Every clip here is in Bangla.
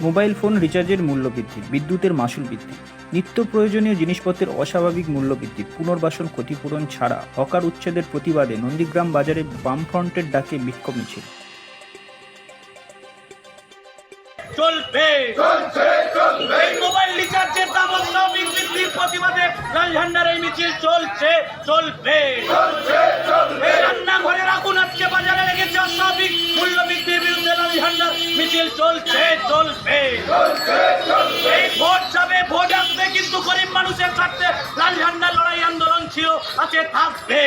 মোবাইল ফোন রিচার্জের মূল্য বৃদ্ধি বিদ্যুতের মাসুল বৃদ্ধি নিত্য প্রয়োজনীয় জিনিসপত্রের অস্বাভাবিক মূল্য বৃদ্ধি পুনর্বাসন ক্ষতিপূরণ ছাড়া হকার উচ্ছেদের প্রতিবাদে নন্দীগ্রাম বাজারে বামফ্রন্টের ডাকে বিক্ষোভ মিছিল। চলবে এই মোবাইল রিচার্জের দাম অস্বাভাবিক বৃদ্ধির প্রতিবাদে লাল ঝান্ডার এই মিছিল চলছে চলবে এই মিছিল চলছে চলবে ভোট যাবে, ভোট আসবে, কিন্তু গরিব মানুষের স্বার্থে লাল ঝান্ডার লড়াই আন্দোলন ছিল, আছে, থাকবে।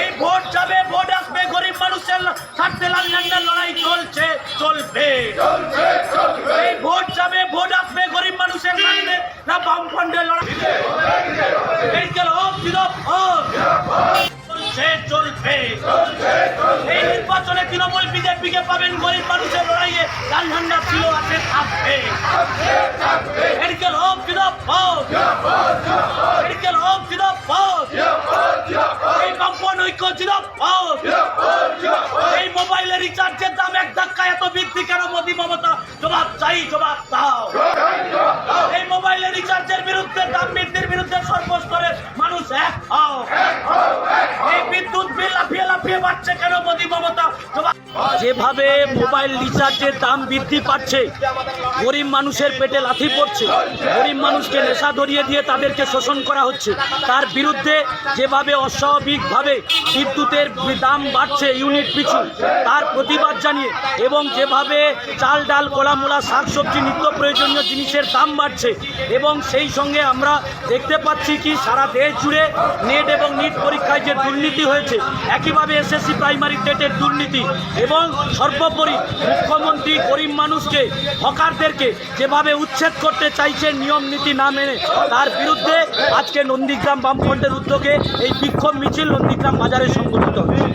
এই ভোট যাবে, ভোট আসবে, গরিব মানুষের স্বার্থে লাল ঝান্ডার লড়াই চলছে, চলবে। এই ভোট যাবে, ভোট আসবে, গরিব মানুষের স্বার্থে না বামফ্রন্টের লড়াই। চলছে, চলবে। এই নির্বাচনে তৃণমূল বিজেপিকে পাবেন গরিব মানুষের লড়াইয়ে লাল ঝান্ডা ছিল আছে থাকবে। এই মোবাইলের রিচার্জের দাম এক এত বৃদ্ধি কেন? মোদি মমতা, জবাব চাই, জবাব দাও। এই মোবাইলের রিচার্জের বিরুদ্ধে দাম বৃদ্ধির বিরুদ্ধে সর্বস্তরের মানুষ এক হও। এই বিদ্যুৎ বিল লাফিয়ে লাফিয়ে বাড়ছে কেন? মোদি মমতা, জবাব যেভাবে মোবাইল রিচার্জের দাম বৃদ্ধি পাচ্ছে, গরিব মানুষের পেটে লাথি পড়ছে, গরিব মানুষকে নেশা ধরিয়ে দিয়ে তাদেরকে শোষণ করা হচ্ছে, তার বিরুদ্ধে যেভাবে অস্বাভাবিকভাবে বিদ্যুতের দাম বাড়ছে ইউনিট পিছু, তার প্রতিবাদ জানিয়ে এবং যেভাবে চাল, ডাল কোলামোলা শাকসবজি নিত্য প্রয়োজনীয় জিনিসের দাম বাড়ছে এবং সেই সঙ্গে আমরা দেখতে পাচ্ছি কি সারা দেশ জুড়ে নেট এবং নিট পরীক্ষায় যে দুর্নীতি হয়েছে, একইভাবে এসএসসি প্রাইমারি টেটের দুর্নীতি এবং সর্বোপরি মুখ্যমন্ত্রী গরিব মানুষকে, হকারদেরকে যেভাবে উচ্ছেদ করতে চাইছে নিয়ম নীতি না মেনে, তার বিরুদ্ধে আজকে নন্দীগ্রাম বামফ্রন্টের উদ্যোগে এই বিক্ষোভ মিছিল নন্দীগ্রাম বাজারে সংগঠিত হয়েছে।